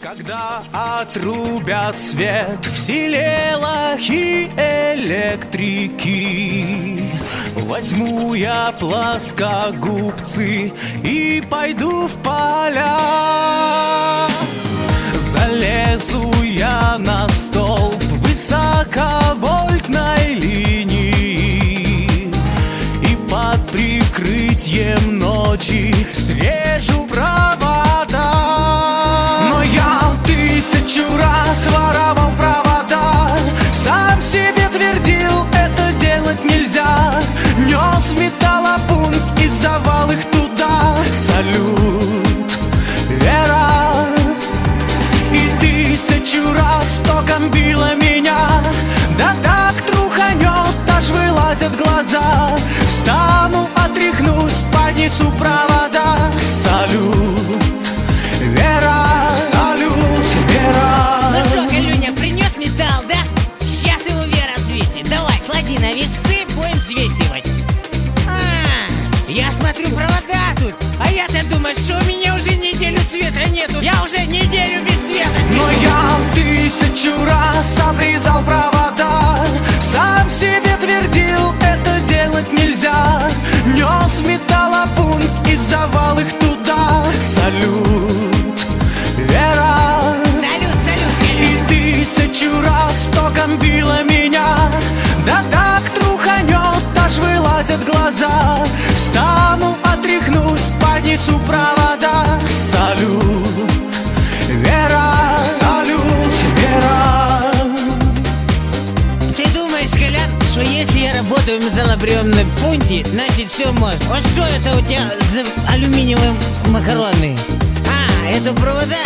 Когда отрубят свет в селе лохи электрики Возьму я плоскогубцы и пойду в поля. Залезу я на столб высоковольтной линии И под прикрытием ночи срежу металлопункт и сдавал их туда Салют, Вера и тысячу раз током било меня Да так труханет, аж вылазят глаза Встану, отряхнусь, поднесу провода Салют, Вера, салют, Вера Ну что, Галюня, принес металл, да? Сейчас его Вера ответит. Давай, клади на весы, будем взвесивать. Я смотрю провода тут. А я-то думаю, что у меня уже неделю света нету. Я уже неделю без света Но я тысячу раз обрезал провода Сам себе твердил, это делать нельзя Нес металлопункт и сдавал их туда Салют, Вера Салют, салют, И Галюня. тысячу раз током било меня Да так труханет, аж вылазят глаза поднесу провода Салют, Вера, салют, Вера Ты думаешь, Колян, что если я работаю в металлоприемном пункте, значит все можно? Вот что это у тебя за алюминиевые макароны? А, это провода?